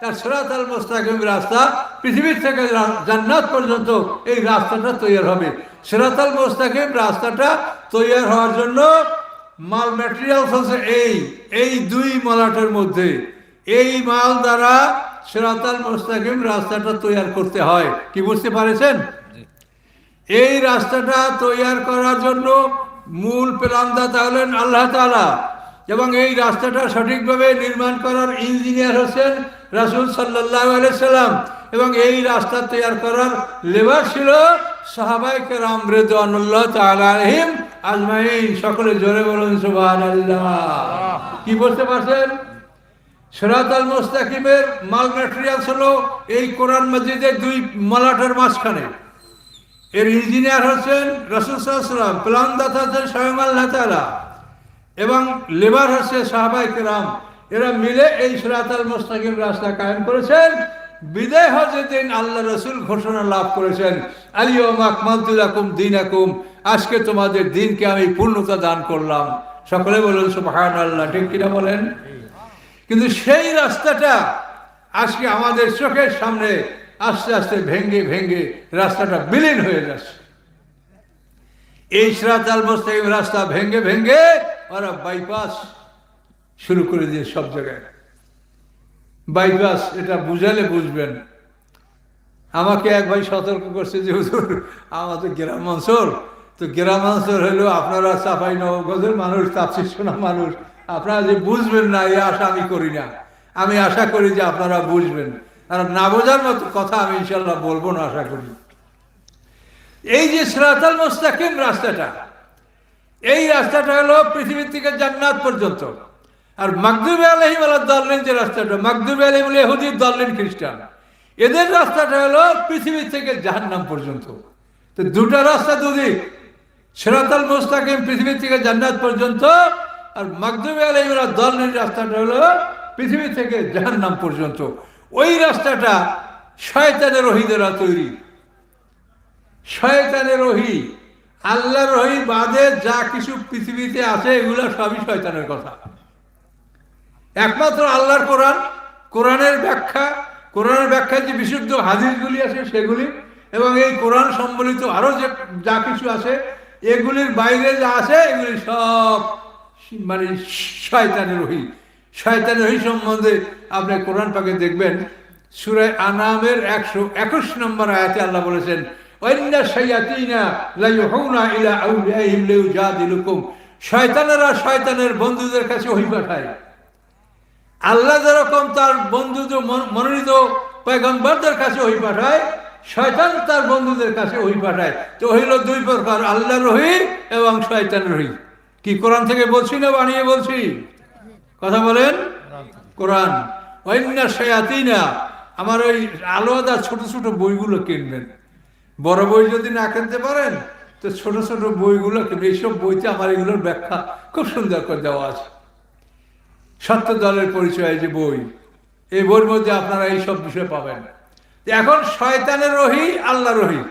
তার সেরাত আল মোস্তাকিম রাস্তা পৃথিবীর থেকে জান্নাত পর্যন্ত এই রাস্তাটা তৈরি হবে। সেরাত আল মোস্তাকিম রাস্তাটা তৈরি হওয়ার জন্য মাল ম্যাটেরিয়ালস হচ্ছে এই এই দুই মলাটের মধ্যে। এই মাল দ্বারা সেরাতাল মোস্তাকিম রাস্তাটা তৈরি করতে হয়। কি বুঝতে পারেছেন? এই রাস্তাটা তৈরি করার জন্য মূল প্ল্যানদাতা হলেন আল্লাহ তাআলা। এবং এই রাস্তাটা সঠিকভাবে নির্মাণ করার ইঞ্জিনিয়ার হচ্ছেন রাসুল সাল্লাহ সাল্লাম। এবং এই রাস্তা তৈরি করার লেবার ছিল সাহাবাই কেরাম রেদানুল্লাহ তালাহিম আজমাইন। সকলে জোরে বলুন সুবাহ কি বলতে পারছেন? সেরাত আল মোস্তাকিমের মাল ম্যাটেরিয়ালস হলো এই কোরআন মসজিদের দুই মলাটের মাঝখানে। এর ইঞ্জিনিয়ার হচ্ছেন রসুল সাল্লাম প্লান দাতা হচ্ছেন স্বয়ং আল্লাহ তাআলা। এবং লেবার হচ্ছে সাহাবাই কেরাম এরা মিলে এই সিরাত আল মোস্তাকিম রাস্তা কায়েম করেছেন। বিদায় হজের দিন আল্লাহ রসুল ঘোষণা লাভ করেছেন আলিয়ম আকমালতুলাকুম দিন আকুম আজকে তোমাদের দিনকে আমি পূর্ণতা দান করলাম। সকলে বলুন সুবহান আল্লাহ ঠিক কিনা বলেন? কিন্তু সেই রাস্তাটা আজকে আমাদের চোখের সামনে আস্তে আস্তে ভেঙ্গে ভেঙ্গে রাস্তাটা বিলীন হয়ে যাচ্ছে। এই সিরাত আল মোস্তাকিম রাস্তা ভেঙ্গে ভেঙ্গে ওরা বাইপাস শুরু করে দিয়ে সব জায়গায়। বাইপাস এটা বুঝালে বুঝবেন। আমাকে এক ভাই সতর্ক করছে যে, হুজুর, আমাদের গ্রাম অঞ্চল, তো গ্রাম অঞ্চল আপনারা চাপাই নগদের মানুষ তাপসি শোনা মানুষ। আপনারা যে বুঝবেন না, এই আশা আমি করি না। আমি আশা করি যে আপনারা বুঝবেন। আর না বোঝার মতো কথা আমি ইনশাল্লাহ বলব না, আশা করি। এই যে সিরাতাল মোস্তাকিম রাস্তাটা, এই রাস্তাটা হলো পৃথিবীর থেকে জান্নাত পর্যন্ত। আর মাকদুবে আলহিম আল্লাহ দললেন যে রাস্তাটা মাকদুবে আলহিম বলে হুদির দললেন খ্রিস্টান, এদের রাস্তাটা হলো পৃথিবী থেকে জাহান্নাম পর্যন্ত। তো দুটা রাস্তা দুদিক সেরাতাল মোস্তাকিম পৃথিবী থেকে জান্নাত পর্যন্ত, আর মাকদুবে আলহিম আল্লাহ দললেন রাস্তাটা হলো পৃথিবী থেকে জাহান্নাম পর্যন্ত। ওই রাস্তাটা শয়তানের রহিদেরা তৈরি। শয়তানের রহি, আল্লাহর রহি বাদে যা কিছু পৃথিবীতে আছে, এগুলো সবই শয়তানের কথা। একমাত্র আল্লাহর কোরআন, কোরআনের ব্যাখ্যা, কোরআনের ব্যাখ্যায় যে বিশুদ্ধ হাদিসগুলি আছে সেগুলি, এবং এই কোরআন সম্বলিত আরও যে যা কিছু আছে, এগুলির বাইরে যা আছে, এগুলি সব মানে শয়তানের রহি শয়তানের রহি সম্বন্ধে আপনি কোরআন পাকে দেখবেন সুরায় আনামের একশো একুশ নম্বর আয়াতে আল্লাহ বলেছেন অন্য লিউজাদিলুকুম। শয়তানেরা শয়তানের বন্ধুদের কাছে ওহি পাঠায়। আল্লাহ যেরকম তার মন- মনোনীত পয়গম্বরদের কাছে ওই পাঠায়, শয়তান তার বন্ধুদের কাছে ওই পাঠায়। তো হইল দুই প্রকার আল্লাহ রহি এবং শয়তান রহি কি কোরআন থেকে বলছি না বানিয়ে বলছি? কথা বলেন? কোরআন। অন্য শয়াতি না আমার ওই আলাদা ছোট ছোট বইগুলো কিনবেন। বড় বই যদি না কিনতে পারেন, তো ছোট ছোট বইগুলো কিনবেন। এইসব বইতে আমার এগুলোর ব্যাখ্যা খুব সুন্দর করে দেওয়া আছে। সত্য দলের পরিচয় যে বই, এই বইয়ের মধ্যে আপনারা এই সব বিষয় পাবেন। এখন শয়তানের রহি আল্লাহ রহি।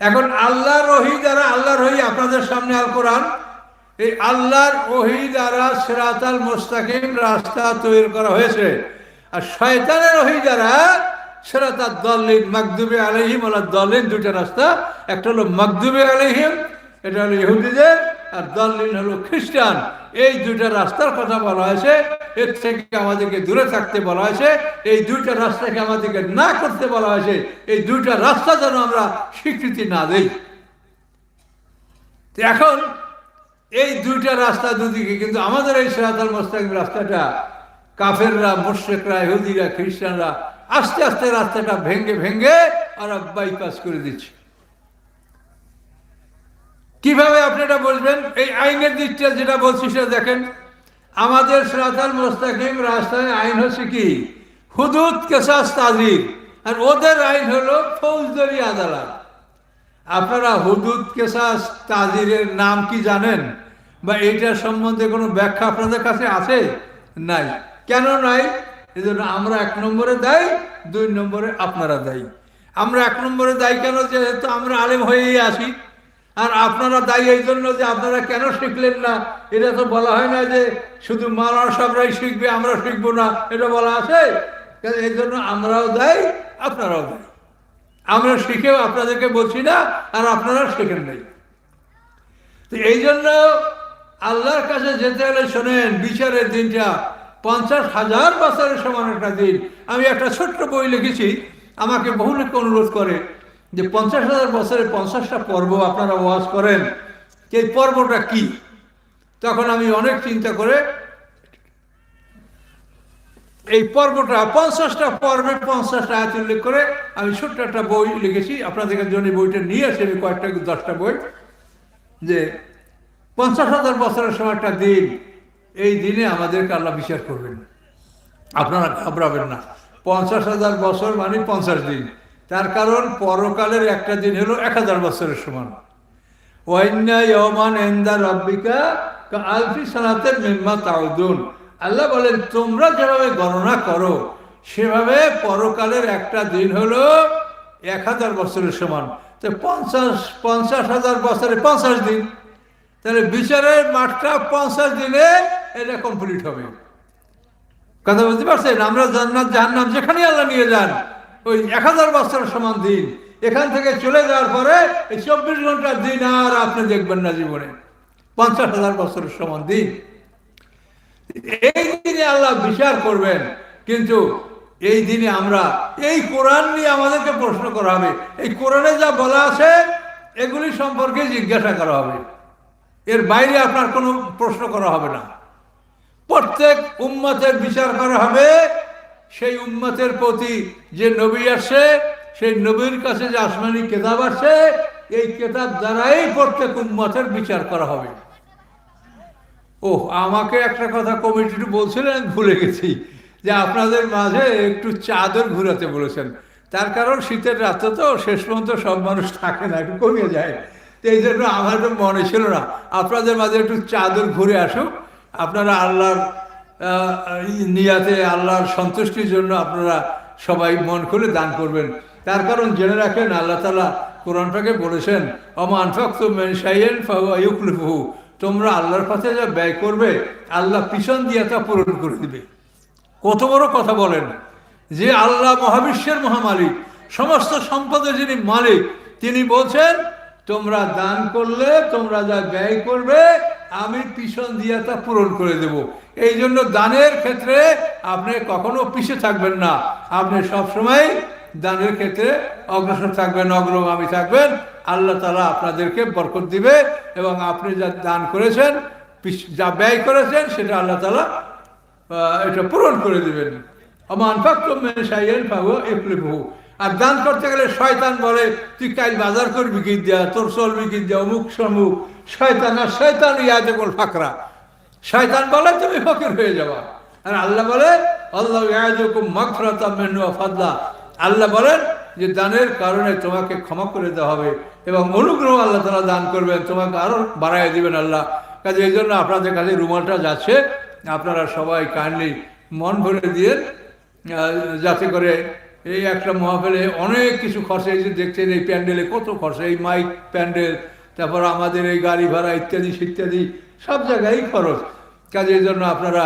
এখন আল্লাহ রহি দ্বারা আল্লাহ রহি আপনাদের সামনে আল কোরআন। এই আল্লাহর ওহি দ্বারা সেরাতাল মোস্তাকিম রাস্তা তৈরি করা হয়েছে। আর শয়তানের ওহি দ্বারা সেরাতার দলিন মাকদুবে আলহিম আল্লাহ দলিন দুটা রাস্তা। একটা হলো মাকদুবে আলহিম এটা হলো ইহুদিদের। আর দলিন হলো খ্রিস্টান। এই দুইটা রাস্তার কথা বলা হয়েছে, এর থেকে আমাদেরকে দূরে থাকতে বলা হয়েছে, এই দুইটা রাস্তাকে আমাদেরকে না করতে বলা হয়েছে, এই দুইটা রাস্তা যেন আমরা স্বীকৃতি না দেই। এখন এই দুইটা রাস্তা দুদিকে, কিন্তু আমাদের এই সেরাতাল মোস্তাকিম রাস্তাটা কাফেররা মোর্শেকরা ইহুদিরা, খ্রিস্টানরা আস্তে আস্তে রাস্তাটা ভেঙ্গে ভেঙ্গে আর বাইপাস করে দিচ্ছে। কীভাবে আপনি এটা বলবেন? এই আইনের দিকটা যেটা বলছি সেটা দেখেন। আমাদের সেরাতাল মোস্তাকিম রাস্তায় আইন হচ্ছে কি? হুদুদ, কেসাস তাজির আর ওদের আইন হলো ফৌজদারি আদালত। আপনারা হুদুদ, কেসাস তাজিরের নাম কি জানেন? বা এইটার সম্বন্ধে কোনো ব্যাখ্যা আপনাদের কাছে আছে? নাই। কেন নাই? এই জন্য আমরা এক নম্বরে দেয়, দুই নম্বরে আপনারা দেয়। আমরা এক নম্বরে দায়ী কেন? যেহেতু আমরা আলেম হয়েই আসি আর আপনারা দায়ী এই জন্য যে আপনারা কেন শিখলেন না? এটা তো বলা হয় না যে শুধু মালার সবরাই শিখবে, আমরা শিখব না। এটা বলা আছে। এই জন্য আমরাও দায়ী, আপনারাও দায়ী। আমরা শিখেও আপনাদেরকে বলছি না, আর আপনারা শেখেন নাই। তো এই জন্য আল্লাহর কাছে যেতে হলে শোনেন, বিচারের দিনটা পঞ্চাশ হাজার বছরের সমান একটা দিন। আমি একটা ছোট্ট বই লিখেছি, আমাকে বহু লোক অনুরোধ করে। যে পঞ্চাশ হাজার বছরে পঞ্চাশটা পর্ব আপনারা ওয়াজ করেন এই পর্বটা কি? তখন আমি অনেক চিন্তা করে এই পর্বটা, পঞ্চাশটা পর্বে পঞ্চাশটা আয়াত উল্লেখ করে আমি ছোট্ট একটা বই লিখেছি। আপনাদের জন্য বইটা নিয়ে আসি, আমি কয়েকটা দশটা বই, যে পঞ্চাশ হাজার বছরের সময় একটা দিন, এই দিনে আমাদেরকে আল্লাহ বিচার করবেন। আপনারা ঘাবড়াবেন না। পঞ্চাশ হাজার বছর মানে পঞ্চাশ দিন। তার কারণ পরকালের একটা দিন হলো এক হাজার বছরের সমান। ইয়মান আলফি আল্লাহ বলেন, তোমরা যেভাবে গণনা করো, সেভাবে পরকালের একটা দিন হলো এক হাজার বছরের সমান। তো পঞ্চাশ পঞ্চাশ হাজার বছরে পঞ্চাশ দিন। তাহলে বিচারের মাঠটা পঞ্চাশ দিনে এটা কমপ্লিট হবে। কথা বুঝতে পারছেন? আমরা জান্নাত, জাহান্নাম যেখানে আল্লাহ নিয়ে যান ওই এক হাজার বছরের সমান দিন। এখান থেকে চলে যাওয়ার পরে এই চব্বিশ ঘণ্টার দিন আর আপনি দেখবেন না জীবনে। পঞ্চাশ হাজার বছরের সমান দিন। এই দিনে আল্লাহ বিচার করবেন, কিন্তু এই দিনে আমরা, এই কোরআন নিয়ে আমাদেরকে প্রশ্ন করা হবে। এই কোরআনে যা বলা আছে, এগুলি সম্পর্কে জিজ্ঞাসা করা হবে। এর বাইরে আপনার কোনো প্রশ্ন করা হবে না। প্রত্যেক উম্মতের বিচার করা হবে সেই উম্মতের প্রতি যে নবী আসছে সেই নবীর কাছে যে আসমানি কেতাব আসছে এই কেতাব দ্বারাই প্রত্যেক উম্মতের বিচার করা হবে। ও আমাকে একটা কথা কমিটি বলছিলেন, আমি ভুলে গেছি। যে আপনাদের মাঝে একটু চাদর ঘুরাতে বলেছেন। তার কারণ শীতের রাতে তো শেষ পর্যন্ত সব মানুষ থাকে না, একটু কমে যায়। তো এই জন্য আমার মনে ছিল না, আপনাদের মাঝে একটু চাদর ঘুরে আসুক। আপনারা আল্লাহর নিয়াতে আল্লাহর সন্তুষ্টির জন্য আপনারা সবাই মন খুলে দান করবেন। তার কারণ জেনে রাখেন, আল্লাহ তালা কোরআনটাকে বলেছেন অমান ফক্ত মেনসাইয়েন ফাহুয়াইকুলফহু তোমরা আল্লাহর পথে যা ব্যয় করবে, আল্লাহ পিছন দিয়ে তা পূরণ করে দিবে। কত বড় কথা বলেন, যে আল্লাহ মহাবিশ্বের মহামালিক, সমস্ত সম্পদের যিনি মালিক, তিনি বলছেন তোমরা দান করলে, তোমরা যা ব্যয় করবে, আমি পিছন দিয়ে তা পূরণ করে দেব। এই জন্য দানের ক্ষেত্রে আপনি কখনো পিছে থাকবেন না। আপনি সবসময় দানের ক্ষেত্রে অগ্রসর থাকবেন, অগ্রগামী থাকবেন। আল্লাহ তালা আপনাদেরকে বরকত দিবে এবং আপনি যা দান করেছেন যা ব্যয় করেছেন, সেটা আল্লাহ তালা এটা পূরণ করে দিবেন। আমার সাইয়েন পাবো এপ্লিবহু আর দান করতে গেলে শয়তান বলে, তুই কাল বাজার করবি কি দেয়া? তোর চলবি কি দেয়া? অমুক সমুক। শয়তান আর শয়তান ইয়াতে কোন ফাকরা। শয়তান বলে, তুমি ফকির হয়ে যাবা। আর আল্লাহ বলে, আল্লাহ মিন্হু ওয়া ফাদলা। আল্লাহ বলেন যে, দানের কারণে তোমাকে ক্ষমা করে দেওয়া হবে এবং অনুগ্রহ আল্লাহ তারা দান করবেন। তোমাকে আরও বাড়াই দিবেন আল্লাহ। কাজে এই জন্য আপনাদের কাছে রুমালটা যাচ্ছে। আপনারা সবাই কাইন্ডলি মন ভরে দিয়ে যাতে করে এই একটা মহাফেলে অনেক কিছু খরচা এই যে দেখছেন এই প্যান্ডেলে কত খরচা, এই মাইক প্যান্ডেল, তারপর আমাদের এই গাড়ি ভাড়া ইত্যাদি ইত্যাদি সব জায়গায় খরচ। কাজে এই জন্য আপনারা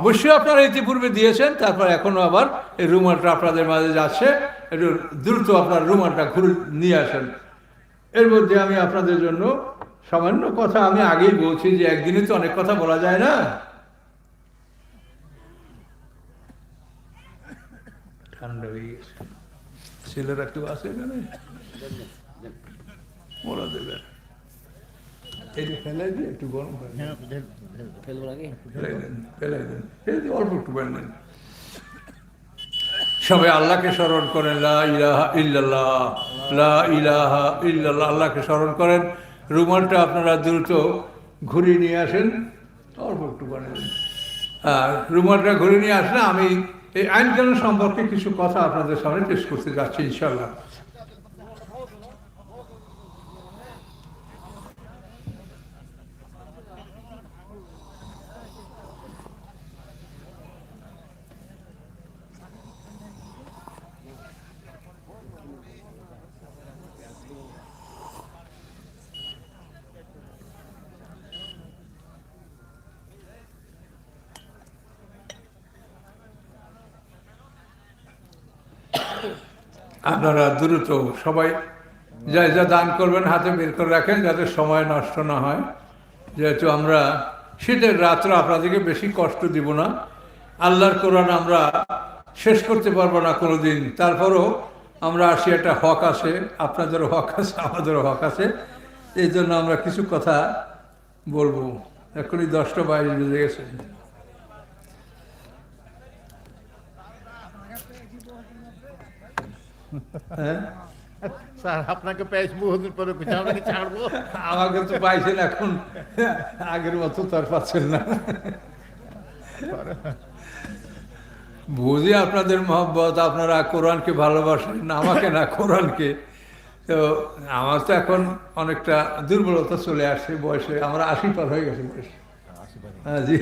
অবশ্যই আপনারা ইতিপূর্বে দিয়েছেন, তারপর এখনও আবার এই রুমালটা আপনাদের মাঝে যাচ্ছে, একটু দ্রুত আপনার রুমালটা ঘুরে নিয়ে আসেন। এর মধ্যে আমি আপনাদের জন্য সামান্য কথা আমি আগেই বলছি যে একদিনে তো অনেক কথা বলা যায় না। ছেলেরা এখানে? ওরা একটু দেন অল্প একটু সবাই আল্লাহকে স্মরণ করেন, লা ইলাহা ইলাহা আল্লাহকে স্মরণ করেন। রুমালটা আপনারা দ্রুত ঘুরিয়ে নিয়ে আসেন। অল্প একটু বানিয়ে আর রুমালটা ঘুরে নিয়ে আসলে আমি এই আইন সম্পর্কে কিছু কথা আপনাদের সামনে পেশ করতে যাচ্ছি ইনশাল্লাহ আপনারা দ্রুত সবাই যা যা দান করবেন, হাতে বের করে রাখেন যাতে সময় নষ্ট না হয়। যেহেতু আমরা শীতের রাত্রে আপনাদেরকে বেশি কষ্ট দিব না। আল্লাহর কোরআন আমরা শেষ করতে পারব না কোনোদিন। তারপরও আমরা আসি, একটা হক আছে, আপনাদেরও হক আছে, আমাদেরও হক আছে। এই জন্য আমরা কিছু কথা বলব। এখনই দশটা বাইশ বেজে গেছে। হ্যাঁ? স্যার আপনাকে পেয়েছি বহুদিন পরে আপনাকে ছাড়বো? আমাকে তো পাইছেন এখন। আগের মতো তো আর পাচ্ছেন না। বুঝি আপনাদের মহব্বত আপনারা কোরআনকে ভালোবাসেন না আমাকে না কোরআনকে। তো আমার তো এখন অনেকটা দুর্বলতা চলে আসছে বয়সে আমরা আশি পার হয়ে গেছে বয়সে। হ্যাঁ জি।